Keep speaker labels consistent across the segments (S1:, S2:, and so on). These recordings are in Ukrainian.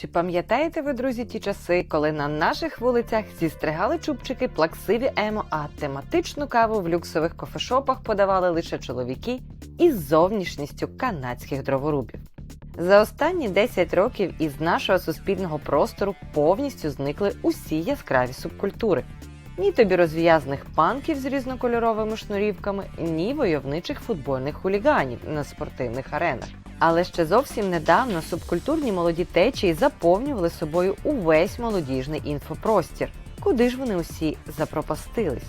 S1: Чи пам'ятаєте ви, друзі, ті часи, коли на наших вулицях зістригали чубчики плаксиві емо, а тематичну каву в люксових кофешопах подавали лише чоловіки із зовнішністю канадських дроворубів? За останні 10 років із нашого суспільного простору повністю зникли усі яскраві субкультури. Ні тобі розв'язних панків з різнокольоровими шнурівками, ні войовничих футбольних хуліганів на спортивних аренах. Але ще зовсім недавно субкультурні молоді течії заповнювали собою увесь молодіжний інфопростір. Куди ж вони усі запропастились?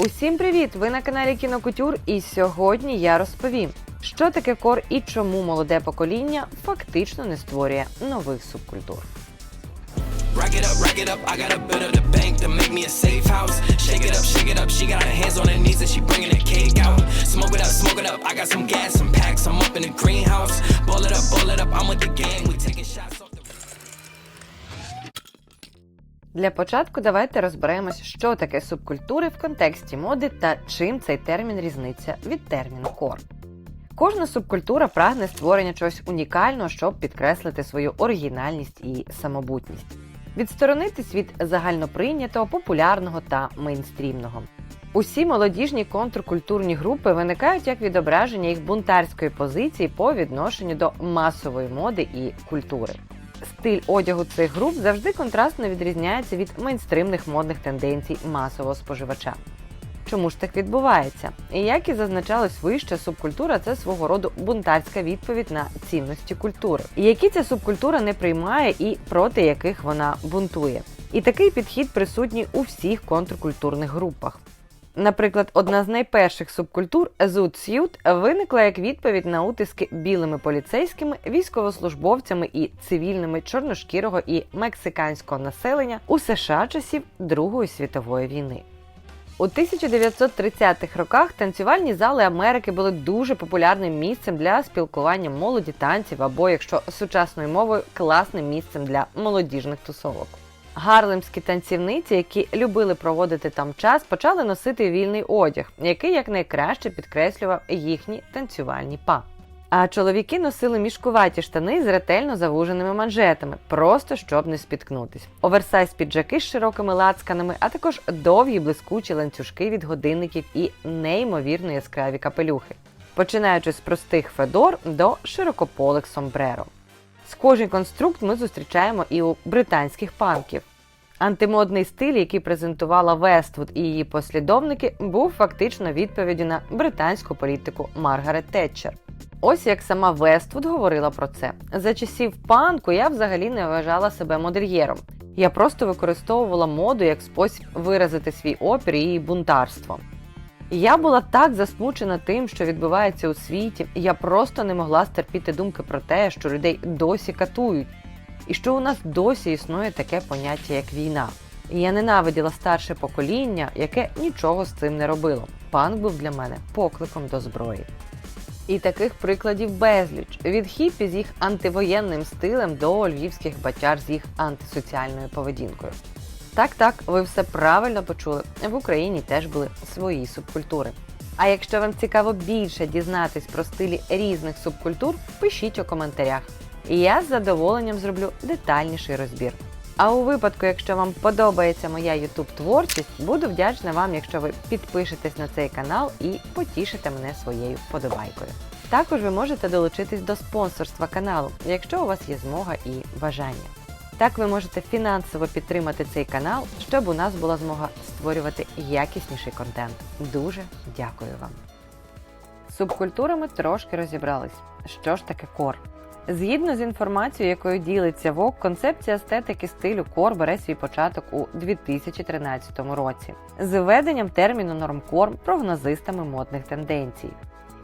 S1: Усім привіт! Ви на каналі Кінокутюр, і сьогодні я розповім, що таке кор і чому молоде покоління фактично не створює нових субкультур.
S2: Rack it up, rack it up. I got a bit of the bank to make me a safe house. Shake it up, shake it up. She got her hands on her knees and she bringing the cake out. Smoke it up, smoke it up. I got some gas, some packs. I'm up in the greenhouse. Ball it up, ball it up. I'm with the gang. We taking shots off the.
S1: Для початку давайте розберемось, що таке субкультури в контексті моди та чим цей термін різниця від терміну кор. Кожна субкультура прагне створення чогось унікального, щоб підкреслити свою оригінальність і самобутність, відсторонитись від загальноприйнятого, популярного та мейнстрімного. Усі молодіжні контркультурні групи виникають як відображення їх бунтарської позиції по відношенню до масової моди і культури. Стиль одягу цих груп завжди контрастно відрізняється від мейнстримних модних тенденцій масового споживача. Чому ж так відбувається? І як і зазначалось вище, субкультура це свого роду бунтарська відповідь на цінності культури, які ця субкультура не приймає і проти яких вона бунтує. І такий підхід присутній у всіх контркультурних групах. Наприклад, одна з найперших субкультур Zoot Suit виникла як відповідь на утиски білими поліцейськими, військовослужбовцями і цивільними чорношкірого і мексиканського населення у США часів Другої світової війни. У 1930-х роках танцювальні зали Америки були дуже популярним місцем для спілкування молоді танців або, якщо сучасною мовою, класним місцем для молодіжних тусовок. Гарлемські танцівниці, які любили проводити там час, почали носити вільний одяг, який якнайкраще підкреслював їхні танцювальні па. А чоловіки носили мішкуваті штани з ретельно завуженими манжетами, просто щоб не спіткнутись. Оверсайз піджаки з широкими лацканами, а також довгі блискучі ланцюжки від годинників і неймовірно яскраві капелюхи, починаючи з простих федор до широкополих сомбреро. Схожий конструкт ми зустрічаємо і у британських панків. Антимодний стиль, який презентувала Вествуд і її послідовники, був фактично відповіддю на британську політику Маргарет Тетчер. Ось як сама Вествуд говорила про це. За часів панку я взагалі не вважала себе модельєром. Я просто використовувала моду як спосіб виразити свій опір і бунтарство. Я була так засмучена тим, що відбувається у світі, я просто не могла стерпіти думки про те, що людей досі катують, і що у нас досі існує таке поняття, як війна. Я ненавиділа старше покоління, яке нічого з цим не робило. Панк був для мене покликом до зброї. І таких прикладів безліч від хіпі з їх антивоєнним стилем до львівських батяр з їх антисоціальною поведінкою. Так, так, ви все правильно почули. В Україні теж були свої субкультури. А якщо вам цікаво більше дізнатись про стилі різних субкультур, пишіть у коментарях. І я з задоволенням зроблю детальніший розбір. А у випадку, якщо вам подобається моя YouTube творчість, буду вдячна вам, якщо ви підпишетесь на цей канал і потішите мене своєю подобайкою. Також ви можете долучитись до спонсорства каналу, якщо у вас є змога і бажання. Так ви можете фінансово підтримати цей канал, щоб у нас була змога створювати якісніший контент. Дуже дякую вам. З субкультурами трошки розібрались. Що ж таке кор? Згідно з інформацією, якою ділиться ВОК, концепція естетики стилю кор бере свій початок у 2013 році з введенням терміну нормкор прогнозистами модних тенденцій.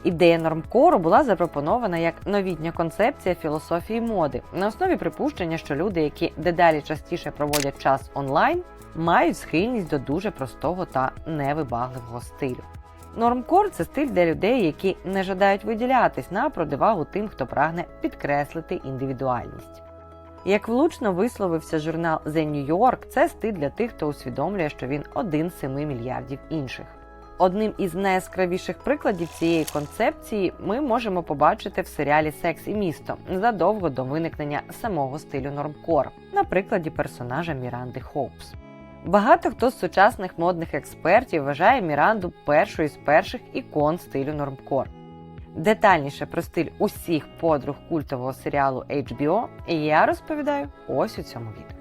S1: Ідея нормкору була запропонована як новітня концепція філософії моди на основі припущення, що люди, які дедалі частіше проводять час онлайн, мають схильність до дуже простого та невибагливого стилю. Нормкор це стиль для людей, які не жадають виділятись на противагу тим, хто прагне підкреслити індивідуальність. Як влучно висловився журнал The New York, це стиль для тих, хто усвідомлює, що він один з семи мільярдів інших. Одним із найяскравіших прикладів цієї концепції ми можемо побачити в серіалі Секс і місто задовго до виникнення самого стилю нормкор на прикладі персонажа Міранди Хоупс. Багато хто з сучасних модних експертів вважає Міранду першою з перших ікон стилю нормкор. Детальніше про стиль усіх подруг культового серіалу HBO я розповідаю ось у цьому відео.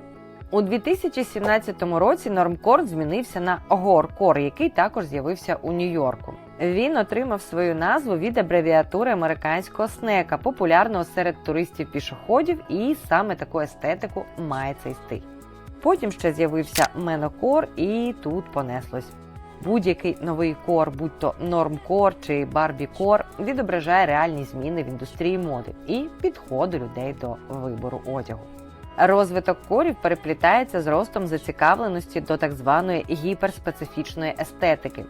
S1: У 2017 році нормкор змінився на горкор, який також з'явився у Нью-Йорку. Він отримав свою назву від абревіатури американського снека, популярного серед туристів-пішоходів, і саме таку естетику має цей стиль. Потім ще з'явився менокор, і тут понеслось. Будь-який новий кор, будь то нормкор чи барбікор, відображає реальні зміни в індустрії моди і підходи людей до вибору одягу. Розвиток корів переплітається з ростом зацікавленості до так званої гіперспецифічної естетики.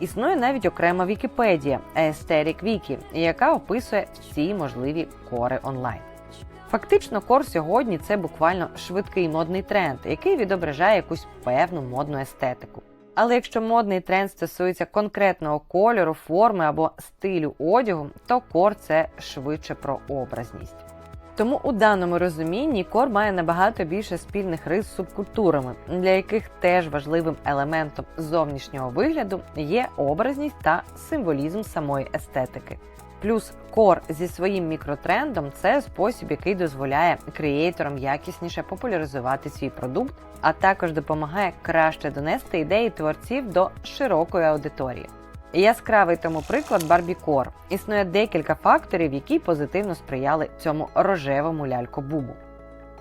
S1: Існує навіть окрема Вікіпедія Aesthetic Wiki, яка описує всі можливі кори онлайн. Фактично, кор сьогодні це буквально швидкий модний тренд, який відображає якусь певну модну естетику. Але якщо модний тренд стосується конкретного кольору, форми або стилю одягу, то кор це швидше про образність. Тому у даному розумінні кор має набагато більше спільних рис з субкультурами, для яких теж важливим елементом зовнішнього вигляду є образність та символізм самої естетики. Плюс кор зі своїм мікротрендом це спосіб, який дозволяє креаторам якісніше популяризувати свій продукт, а також допомагає краще донести ідеї творців до широкої аудиторії. Яскравий тому приклад Барбікор. Існує декілька факторів, які позитивно сприяли цьому рожевому лялько-бубу.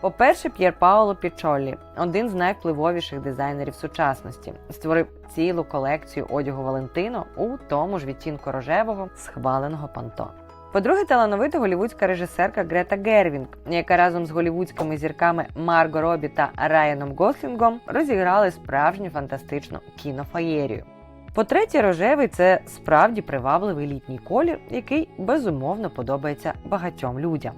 S1: По-перше, П'єр Паоло Пічоллі, один з найвпливовіших дизайнерів сучасності, створив цілу колекцію одягу Валентино у тому ж відтінку рожевого схваленого панто. По-друге, талановита голівудська режисерка Грета Гервінг, яка разом з голівудськими зірками Марго Робі та Райаном Гослінгом розіграли справжню фантастичну кінофаєрію. По-третє, рожевий це справді привабливий літній колір, який безумовно подобається багатьом людям.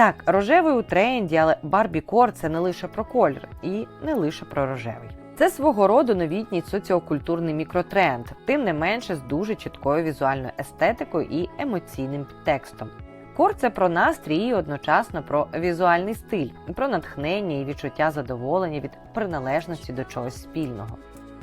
S1: Так, рожевий у тренді, але барбікор це не лише про колір і не лише про рожевий. Це свого роду новітній соціокультурний мікротренд, тим не менше з дуже чіткою візуальною естетикою і емоційним підтекстом. Кор це про настрій і одночасно про візуальний стиль, про натхнення і відчуття задоволення від приналежності до чогось спільного.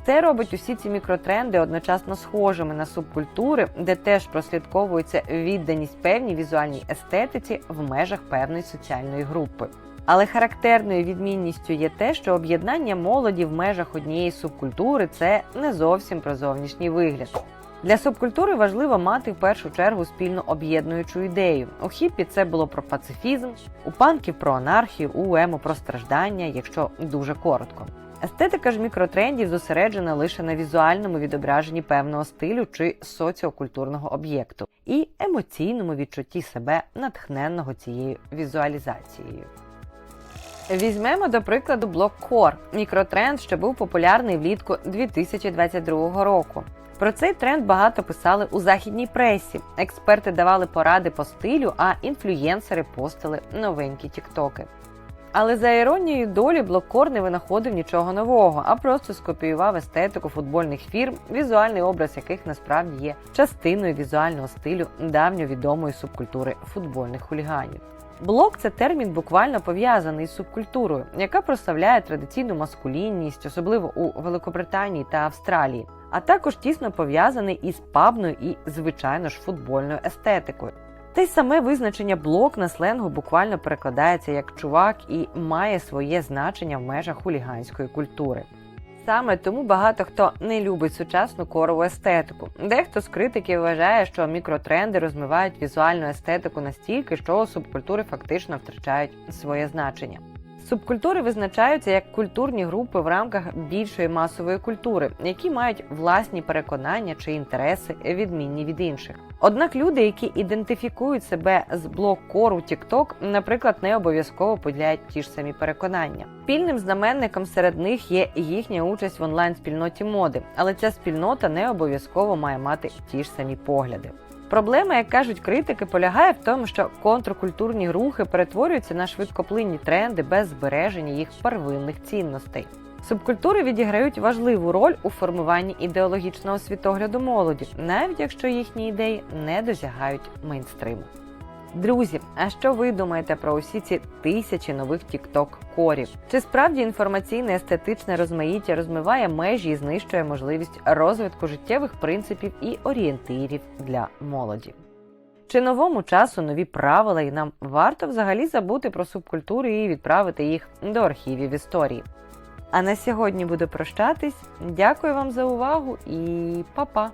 S1: Це робить усі ці мікротренди одночасно схожими на субкультури, де теж прослідковується відданість певній візуальній естетиці в межах певної соціальної групи. Але характерною відмінністю є те, що об'єднання молоді в межах однієї субкультури це не зовсім про зовнішній вигляд. Для субкультури важливо мати в першу чергу спільну об'єднуючу ідею. У хіппі це було про пацифізм, у панків про анархію, у емо про страждання, якщо дуже коротко. Естетика ж мікротрендів зосереджена лише на візуальному відображенні певного стилю чи соціокультурного об'єкту і емоційному відчутті себе, натхненного цією візуалізацією. Візьмемо до прикладу блок Core – мікротренд, що був популярний влітку 2022 року. Про цей тренд багато писали у західній пресі. Експерти давали поради по стилю, а інфлюєнсери постили новенькі тіктоки. Але за іронією долі блоккор не винаходив нічого нового, а просто скопіював естетику футбольних фірм, візуальний образ яких насправді є частиною візуального стилю давньовідомої субкультури футбольних хуліганів. Блок це термін буквально пов'язаний з субкультурою, яка прославляє традиційну маскулінність, особливо у Великобританії та Австралії, а також тісно пов'язаний із пабною і, звичайно ж, футбольною естетикою. Те й саме визначення блок на сленгу буквально перекладається як чувак і має своє значення в межах хуліганської культури. Саме тому багато хто не любить сучасну корову естетику. Дехто з критиків вважає, що мікротренди розмивають візуальну естетику настільки, що субкультури фактично втрачають своє значення. Субкультури визначаються як культурні групи в рамках більшої масової культури, які мають власні переконання чи інтереси, відмінні від інших. Однак люди, які ідентифікують себе з блок-кору TikTok, наприклад, не обов'язково поділяють ті ж самі переконання. Спільним знаменником серед них є їхня участь в онлайн-спільноті моди, але ця спільнота не обов'язково має мати ті ж самі погляди. Проблема, як кажуть критики, полягає в тому, що контркультурні рухи перетворюються на швидкоплинні тренди без збереження їх первинних цінностей. Субкультури відіграють важливу роль у формуванні ідеологічного світогляду молоді, навіть якщо їхні ідеї не досягають мейнстриму. Друзі, а що ви думаєте про усі ці тисячі нових тікток корів? Чи справді інформаційне естетичне розмаїття розмиває межі і знищує можливість розвитку життєвих принципів і орієнтирів для молоді? Чи новому часу нові правила, і нам варто взагалі забути про субкультури і відправити їх до архівів історії? А на сьогодні буду прощатись. Дякую вам за увагу і па-па!